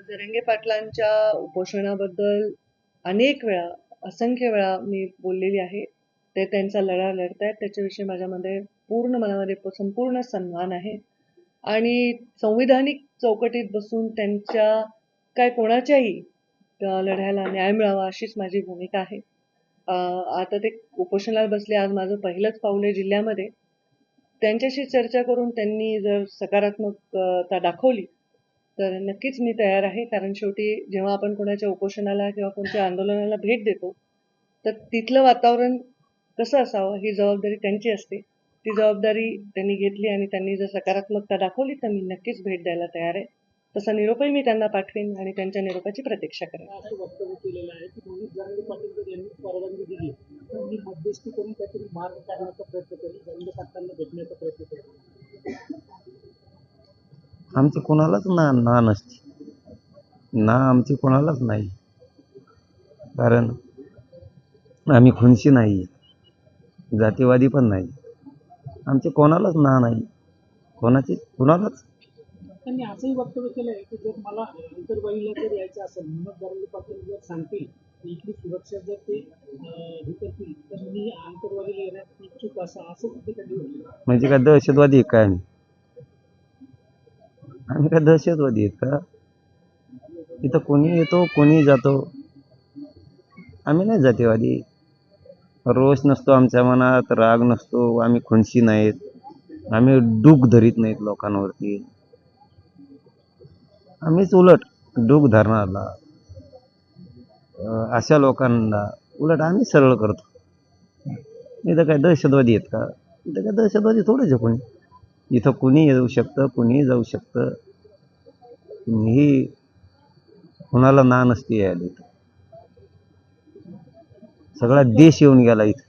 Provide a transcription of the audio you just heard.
जरंगे पाटलांच्या उपोषणाबद्दल अनेक वेळा असंख्य वेळा मी बोललेली आहे. ते त्यांचा लढा लढतायत. त्याच्याविषयी माझ्यामध्ये पूर्ण मनामध्ये संपूर्ण सन्मान आहे. आणि संविधानिक चौकटीत बसून त्यांच्या काय कोणाच्याही लढ्याला न्याय मिळावा अशीच माझी भूमिका आहे. आता ते उपोषणाला बसले. आज माझं पहिलंच पाऊल आहे जिल्ह्यामध्ये. त्यांच्याशी चर्चा करून त्यांनी जर सकारात्मकता दाखवली तर नक्कीच मी तयार आहे. कारण शेवटी जेव्हा आपण कोणाच्या उपोषणाला किंवा कोणत्या आंदोलनाला भेट देतो तर तिथलं वातावरण कसं असावं ही जबाबदारी त्यांची असते. ती जबाबदारी त्यांनी घेतली आणि त्यांनी जर सकारात्मकता दाखवली तर मी नक्कीच भेट द्यायला तयार आहे. तसा निरोपही मी त्यांना पाठवेन आणि त्यांच्या निरोपाची प्रतीक्षा करेन. असं वक्तव्य केलेलं आहे की मध्यस्थी करून काहीतरी मार्ग काढण्याचा प्रयत्न भेटण्याचा प्रयत्न करेल आमची कोणालाच ना ना नसते. ना आमची कोणालाच नाही. कारण आम्ही खुनशी नाही. जातीवादी पण नाही. आमचे कोणालाच ना नाही. कोणाची कोणालाच? त्यांनी असंही वक्तव्य केलं आहे की जर मला आंतरवालीला जर यायचं असेल म्हणून जरांगे पाटील जर सांगतील इथली सुरक्षा जर ते हे करतील तर मी आंतरवालीला येण्यात इच्छुक असं असं त्यांनी म्हणजे काय दहशतवादी आहे काय? आम्ही काय दहशतवादी आहेत का? इथं कोणी येतो कोणी जातो? आम्ही नाही जातीवादी. रोष नसतो आमच्या मनात राग नसतो आम्ही खुनशी नाहीत. आम्ही डूक धरीत नाहीत लोकांवरती. आम्हीच उलट डूक धरणारला. अशा लोकांना उलट आम्ही सरळ करतो. इथं काय दहशतवादी आहेत का? इथं काय दहशतवादी थोडेच आहे कोणी. इथं कुणी येऊ शकतं कुणीही जाऊ शकतं. कुणीही कुणाला ना नसते यायला इथं सगळा देश येऊन गेला इथं.